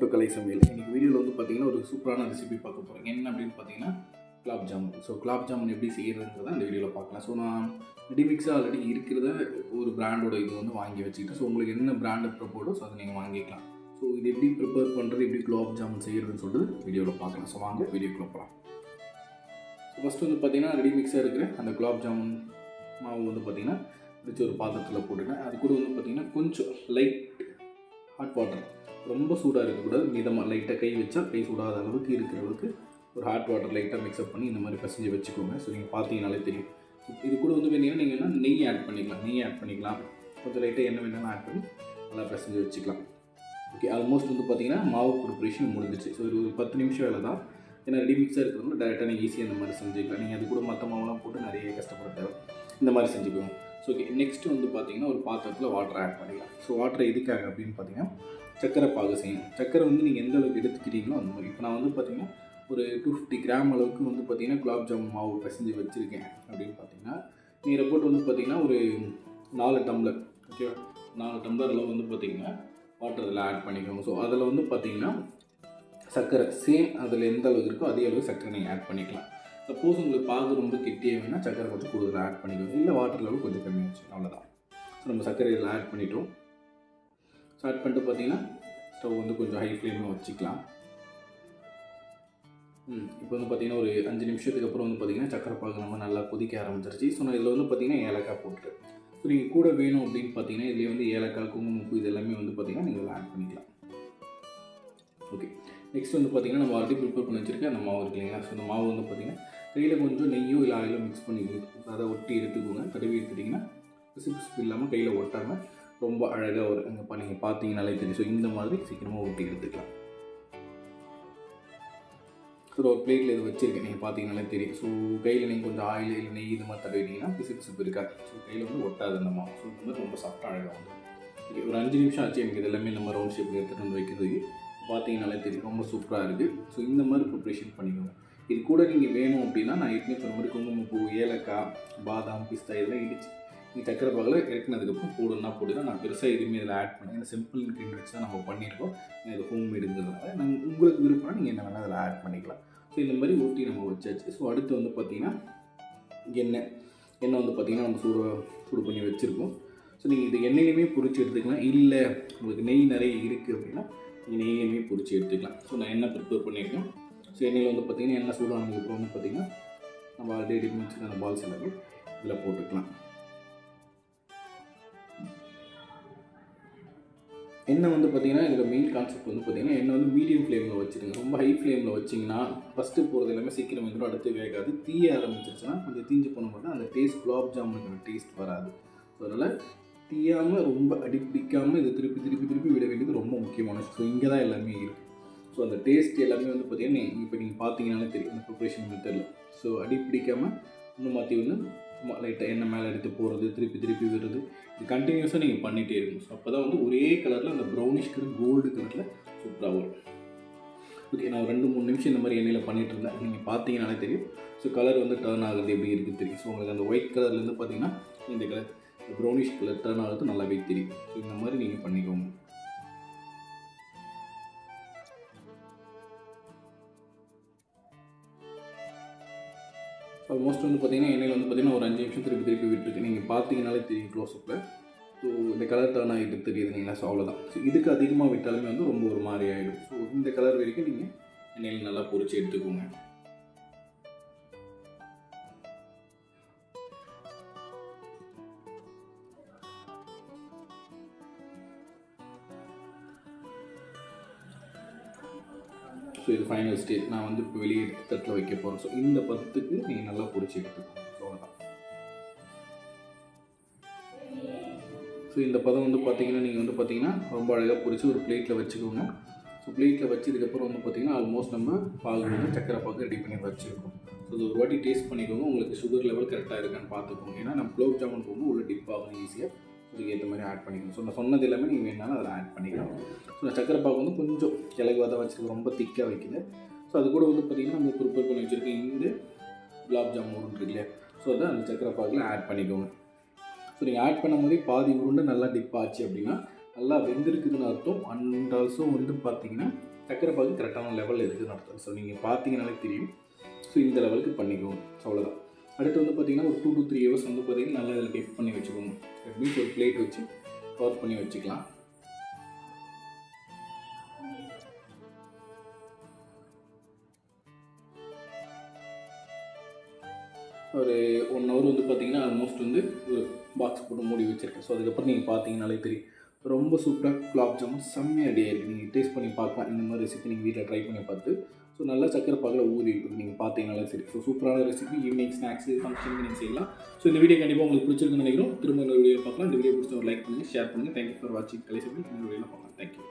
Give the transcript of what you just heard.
கலை சமையல் இன்றைக்கி வீடியோவில் வந்து பார்த்தீங்கன்னா ஒரு சூப்பரான ரெசிபி பார்க்க போகிறோம் என்ன அப்படின்னு பார்த்தீங்கன்னா குலாப் ஜாமுன் ஸோ குலாப் ஜாமுன் எப்படி செய்கிறதுன்றத இந்த வீடியோவில் பார்க்கலாம். ஸோ நான் ரெடிமிக்ஸாக ஆல்ரெடி இருக்கிறத ஒரு பிராண்டோட இது வந்து வாங்கி வச்சுக்கிட்டேன். ஸோ உங்களுக்கு என்ன பிராண்டு ப்ரிப்போர்டோ ஸோ அதை நீங்கள் வாங்கிக்கலாம். ஸோ இது எப்படி ப்ரிப்பேர் பண்ணுறது எப்படி குலாப் ஜாமுன் செய்கிறதுன்னு சொல்லிட்டு வீடியோவில் பார்க்கலாம். ஸோ வாங்க வீடியோ போகலாம் ஸோ ஃபஸ்ட்டு வந்து பார்த்தீங்கன்னா ரெடிமிக்ஸாக இருக்கிற அந்த குலாப் ஜாமுன் மாவு வந்து பார்த்திங்கன்னா வச்சு ஒரு பாத்திரத்தில் போட்டுட்டேன். அது கூட வந்து பார்த்தீங்கன்னா கொஞ்சம் லைட் ஹாட் வாட்டர் ரொம்ப சூடாக இருக்கக்கூடாது மிதமாக லைட்டாக கை வச்சா கை சூடாத அளவுக்கு இருக்கிற அளவுக்கு ஒரு ஹாட் வாட்டர் லைட்டாக மிக்ஸ்அப் பண்ணி இந்த மாதிரி பசஞ்சு வச்சுக்கோங்க. ஸோ நீங்கள் பார்த்தீங்கனாலே தெரியும். இது கூட வந்து பார்த்தீங்கன்னா நீங்கள் என்ன நெய் ஆட் பண்ணிக்கலாம். நெய் ஆட் பண்ணிக்கலாம். கொஞ்சம் லைட்டாக என்ன வேணாலும் ஆட் பண்ணி நல்லா பசஞ்சு வச்சுக்கலாம். ஓகே ஆல்மோஸ்ட் வந்து பார்த்தீங்கன்னா மாவு ப்ரிப்ரேஷன் முடிஞ்சிச்சு ஸோ இது ஒரு பத்து நிமிஷம் வேலை தான். ஏன்னா ரெடி மிக்ஸாக இருக்கிறவங்க டேரெக்டாக நீங்கள் ஈஸியாக இந்த மாதிரி செஞ்சுக்கலாம். நீங்கள் அது கூட மற்ற மாவுலாம் போட்டு நிறைய கஷ்டப்பட தேவை. இந்த மாதிரி செஞ்சுக்குவோம் ஸோ ஓகே நெக்ஸ்ட் வந்து பார்த்தீங்கன்னா ஒரு பாத்திரத்தில் வாட்டர் ஆட் பண்ணிக்கலாம். ஸோ வாட்டர் எதுக்காக அப்படின்னு பார்த்தீங்கன்னா சக்கரை பாகு செய்யணும் சக்கரை வந்து நீங்கள் எந்த அளவுக்கு எடுத்துக்கிட்டீங்களோ அந்த மாதிரி. இப்போ நான் வந்து பார்த்தீங்கன்னா ஒரு டூ ஃபிஃப்டி கிராம் அளவுக்கு வந்து பார்த்தீங்கன்னா குலாப் ஜாமுன் மாவு பிசைஞ்சு வச்சுருக்கேன் அப்படின்னு பார்த்தீங்கன்னா நீங்கள் போட்டு வந்து பார்த்தீங்கன்னா ஒரு நாலு டம்ளர் ஓகேவா நாலு டம்ளர் அளவு வந்து பார்த்தீங்கன்னா வாட்டர் அதில் ஆட் பண்ணிக்கோங்க. ஸோ அதில் வந்து பார்த்தீங்கன்னா சர்க்கரை சேம் அதில் எந்த அளவுக்கு இருக்கோ அதே அளவுக்கு சர்க்கரை நீங்கள் ஆட் பண்ணிக்கலாம். சப்போஸ் உங்களுக்கு பாகு ரொம்ப கெட்டியே வேணால் சர்க்கரை கொஞ்சம் கூடுதலாக ஆட் பண்ணிக்கோங்க இல்லை வாட்டர் லெவல் கொஞ்சம் கம்மியாக வச்சு அவ்வளோதான் ஸோ நம்ம சர்க்கரை இதில் ஆட் பண்ணிட்டோம். ஸ்டார்ட் பண்ணிட்டு பார்த்தீங்கன்னா ஸ்டவ் வந்து கொஞ்சம் ஹை ஃப்ளேமில் வச்சுக்கலாம். ம் இப்போ வந்து பார்த்தீங்கன்னா ஒரு அஞ்சு நிமிஷத்துக்கு அப்புறம் வந்து பார்த்தீங்கன்னா சக்கரை பாகு நம்ம நல்லா கொதிக்க ஆரம்பிச்சிருச்சு. ஸோ நான் இதில் வந்து பார்த்தீங்கன்னா ஏலக்காய் போட்டுட்டேன் ஸோ நீங்கள் கூட வேணும் அப்படின்னு பார்த்தீங்கன்னா இதுலேயே வந்து ஏலக்காய் குங்குமப்பூ இது எல்லாமே வந்து பார்த்தீங்கன்னா நீங்கள் ஆட் பண்ணிக்கலாம். ஓகே நெக்ஸ்ட் வந்து பார்த்தீங்கன்னா நம்ம ஆல்ரெடி ப்ரிப்பேர் பண்ணி வச்சுருக்கேன் அந்த மாவு இருக்கு இல்லைங்களா? ஸோ அந்த மாவு வந்து பார்த்தீங்கன்னா கையில் கொஞ்சம் நெய்யோ இல்லை ஆயிலோ மிக்ஸ் பண்ணி அதை ஒட்டி எடுத்துக்கோங்க. தடவி எடுத்துட்டிங்கன்னா பிசு பிசுப்பு இல்லாமல் கையில் ஒட்டாமல் ரொம்ப அழகாக ஒரு அங்கே நீங்கள் பார்த்தீங்கனாலே தெரியும். ஸோ இந்த மாதிரி சீக்கிரமாக ஒட்டி எடுத்துக்கலாம். ஸோ ஒரு பிளேட்டில் இது வச்சுருக்கேன். நீங்கள் பார்த்தீங்கனாலே தெரியும். ஸோ கையில் நீங்கள் கொஞ்சம் ஆயில் இல்லை நெய் இது மாதிரி தடவிட்டீங்கன்னா பிசு பிசுப்பு இருக்காது ஸோ கையில் வந்து ஒட்டாது இந்த மாதிரி ஸோ இது மாதிரி ரொம்ப சாஃப்டாக அழகாக வந்து ஓகே ஒரு அஞ்சு நிமிஷம் ஆச்சு. எனக்கு இது எல்லாமே நம்ம ரவுண்ட் ஷேப்பில் எடுத்துகிட்டு வந்து வைக்கிறதுக்கு பார்த்தீங்கனாலே தெரியும். ரொம்ப சூப்பராக இருக்குது ஸோ இந்த மாதிரி ப்ரிப்ரேஷன் பண்ணிக்கோங்க. இது கூட நீங்கள் வேணும் அப்படின்னா நான் ஏற்கனவே சொன்ன மாதிரி குங்குமப்பூ ஏலக்காய் பாதாம் பிஸ்தா இதெல்லாம் இடிச்சு நீங்கள் சக்கரை பாகில் இறக்குனதுக்கப்புறம் போடுன்னா போடுதான் நான் பெருசாக எதுவுமே இதில் ஆட் பண்ணி இந்த சிம்பிள் இன்க்ரீடியன்ஸ் தான் நம்ம பண்ணியிருக்கோம். இது ஹோம் மேடுங்கிறதுனால நாங்கள் உங்களுக்கு விருப்பம்னா நீங்கள் என்ன வேணால் அதில் ஆட் பண்ணிக்கலாம். ஸோ இந்த மாதிரி ஊட்டி நம்ம வச்சாச்சு. ஸோ அடுத்து வந்து பார்த்திங்கன்னா எண்ணெய். எண்ணெய் வந்து பார்த்திங்கன்னா நம்ம சூடு சூடு பண்ணி வச்சுருக்கோம். ஸோ நீங்கள் இது எண்ணெயுமே பொறிச்சு எடுத்துக்கலாம். இல்லை உங்களுக்கு நெய் நிறைய இருக்குது அப்படின்னா நீங்கள் நெய்யுமே பொறிச்சு எடுத்துக்கலாம். ஸோ நான் எண்ணெய் ப்ரிப்பேர் பண்ணியிருக்கேன். ஸோ எண்ணெயில் வந்து பார்த்திங்கன்னா எண்ணெய் சூடானதுக்கப்புறம் வந்து பார்த்திங்கன்னா நம்ம ஆல்ரெடி வச்சுருக்க அந்த பால்ஸ் எல்லாமே இதில் போட்டுக்கலாம். எண்ணெய் வந்து பார்த்திங்கன்னா இதோட மெயின் கான்செப்ட் வந்து பார்த்திங்கன்னா எண்ணெய் வந்து மீடியம் ஃப்ளேமில் வச்சுருங்க ரொம்ப ஹை ஃப்ளேமில் வச்சிங்கன்னா ஃபஸ்ட்டு போகிறது எல்லாமே சீக்கிரம் வந்துடும் அடுத்து வேகாது. தீய ஆரம்பிச்சிருச்சுன்னா கொஞ்சம் தீஞ்சு போன மட்டும் அந்த டேஸ்ட் குலாப் ஜாமுனுக்கு டேஸ்ட் வராது. ஸோ அதனால் தீயாமல் ரொம்ப அடிப்பிடிக்காமல் இது திருப்பி திருப்பி திருப்பி விட வேண்டியது ரொம்ப முக்கியமான ஸோ இங்கே தான் எல்லாமே இருக்குது ஸோ அந்த டேஸ்ட் எல்லாமே வந்து பார்த்திங்கன்னா இப்போ நீங்கள் பார்த்தீங்கன்னாலே தெரியும். இந்த ப்ரிப்ரேஷன் மெத்தடில் ஸோ அடி பிடிக்காமல் இன்னும் மாற்றி ஒன்று லைட்டாக எண்ணெய் மேலே எடுத்து போகிறது திருப்பி திருப்பி விடுறது. இது கண்டினியூஸாக நீங்கள் பண்ணிகிட்டே இருக்கணும். ஸோ அப்போ தான் வந்து ஒரே கலரில் அந்த ப்ரௌனிஷ் கலர் கோல்டு கலரில் சூப்பராக வரும். ஓகே நான் ரெண்டு மூணு நிமிஷம் இந்த மாதிரி எண்ணெயில் பண்ணிகிட்டு இருந்தேன். நீங்கள் பார்த்தீங்கனாலே தெரியும். ஸோ கலர் வந்து டர்ன் ஆகுது எப்படி இருக்குது தெரியும். ஸோ உங்களுக்கு அந்த ஒயிட் கலர்லேருந்து பார்த்தீங்கன்னா இந்த கலர் ப்ரௌனிஷ் கலர் டர்ன் ஆகுறது நல்லாவே தெரியும். ஸோ இந்த மாதிரி நீங்கள் பண்ணிக்கோங்க. ஆல்மோஸ்ட் வந்து பார்த்தீங்கன்னா எண்ணெயில் வந்து பார்த்தீங்கன்னா ஒரு அஞ்சு நிமிஷம் திருப்பி திருப்பி விட்டுருக்கு. நீங்கள் பார்த்தீங்கனாலே தெரியும் க்ளோஸ்அப்பில் ஸோ இந்த கலர் டர்ன் ஆகிட்டு தெரியுது இல்லைங்களா? ஸோ அவ்வளோதான் ஸோ இதுக்கு அதிகமாக விட்டாலுமே வந்து ரொம்ப ஒரு மாதிரி ஆகிடும் ஸோ இந்த கலர் வரைக்கும் நீங்கள் எண்ணெயில் நல்லா பொறிச்சு எடுத்துக்கோங்க. ஸோ இது ஃபைனல் ஸ்டேஜ் நான் வந்து இப்போ வெளியே எடுத்து தட்டில் வைக்க போகிறேன் ஸோ இந்த பதத்துக்கு நீங்கள் நல்லா பிடிச்சி எடுத்துக்கோங்க ஸோ அவ்வளோதான் ஸோ இந்த பதம் வந்து பார்த்திங்கன்னா நீங்கள் வந்து பார்த்தீங்கன்னா ரொம்ப அழகாக பிடிச்சி ஒரு பிளேட்டில் வச்சுக்கோங்க. ஸோ பிளேட்டில் வச்சதுக்கப்புறம் வந்து பார்த்தீங்கன்னா ஆல்மோஸ்ட் நம்ம பால் வந்து சக்கரை பாக்கு ரெடி பண்ணி வச்சுருக்கோம். ஸோ இது ஒரு வாட்டி டேஸ்ட் பண்ணிக்கோங்க. உங்களுக்கு சுகர் லெவல் கரெக்டாக இருக்கான்னு பார்த்துக்கோங்க. ஏன்னா நம்ம குலோப் ஜாமுன் போகும்போது உள்ள டிப் ஆகும் ஈஸியாக இதுக்கு ஏற்ற மாதிரி ஆட் பண்ணிக்கணும். ஸோ நான் சொன்னது எல்லாமே நீங்கள் வேணாலும் அதில் ஆட் பண்ணிக்கலாம். ஸோ நான் சக்கரை பாக்கு வந்து கொஞ்சம் இலகுவாக தான் வச்சுருக்கு ரொம்ப திக்காக வைக்கல. ஸோ அது கூட வந்து பார்த்திங்கன்னா நம்ம ப்ரிப்பேர் பண்ணி வச்சுருக்க இந்த குலாப் ஜாமுன் இல்லையா ஸோ அதை அந்த சக்கரை பாக்கில் ஆட் பண்ணிக்கோங்க. ஸோ நீங்கள் ஆட் பண்ணும்போதே பாதி உருண்டை நல்லா டிப் ஆச்சு அப்படின்னா நல்லா வெந்திருக்குதுன்னு அர்த்தம். அண்ட் ஆல்சோ வந்து பார்த்தீங்கன்னா சக்கரை பாக்கு கரெக்டான லெவலில் இருக்குதுன்னு அர்த்தம். ஸோ நீங்கள் பார்த்தீங்கனாலே தெரியும். ஸோ இந்த லெவலுக்கு பண்ணிக்கோங்க. ஸோ அவ்வளோதான் அடுத்து வந்து பார்த்தீங்கன்னா ஒரு டூ டு த்ரீ ஹவர்ஸ் வந்து பார்த்தீங்கன்னா நல்லா இதில் கெட் பண்ணி வச்சுக்கோங்க. மீன்ஸ் ஒரு பிளேட் வச்சு கவர் பண்ணி வச்சுக்கலாம். ஒரு ஒன் ஹவர் வந்து பார்த்தீங்கன்னா ஆல்மோஸ்ட் வந்து ஒரு பாக்ஸ் போட்டு மூடி வச்சுருக்கேன். ஸோ அதுக்கப்புறம் நீங்கள் பார்த்தீங்கனாலே தெரியும். ரொம்ப சூப்பராக குலாப் ஜாமுன் செம்மையாக டே இருக்குது நீங்கள் டேஸ்ட் பண்ணி பார்க்கலாம். இந்த மாதிரி ரெசிபி நீங்கள் வீட்டில் ட்ரை பண்ணி பார்த்து ஸோ நல்லா சக்கரை பாகில் ஊறி இருக்கும் நீங்கள் பார்த்தீங்கனாலே சரி. ஸோ சூப்பரான ரெசிபி ஈவினிங் ஸ்நாக்ஸு ஃபங்க்ஷனுக்கு நீங்கள் செய்யலாம். ஸோ இந்த வீடியோ கண்டிப்பாக உங்களுக்கு பிடிச்சிருக்குன்னு நினைக்கிறோம். திரும்ப இந்த வீடியோ பார்க்கலாம். இந்த வீடியோ பிடிச்ச ஒரு லைக் பண்ணுங்கள் ஷேர் பண்ணுங்கள் தேங்க்யூ ஃபார் வாட்சிங் கலைசபி இந்த வீடியோவில் பார்க்கலாம். தேங்க்யூ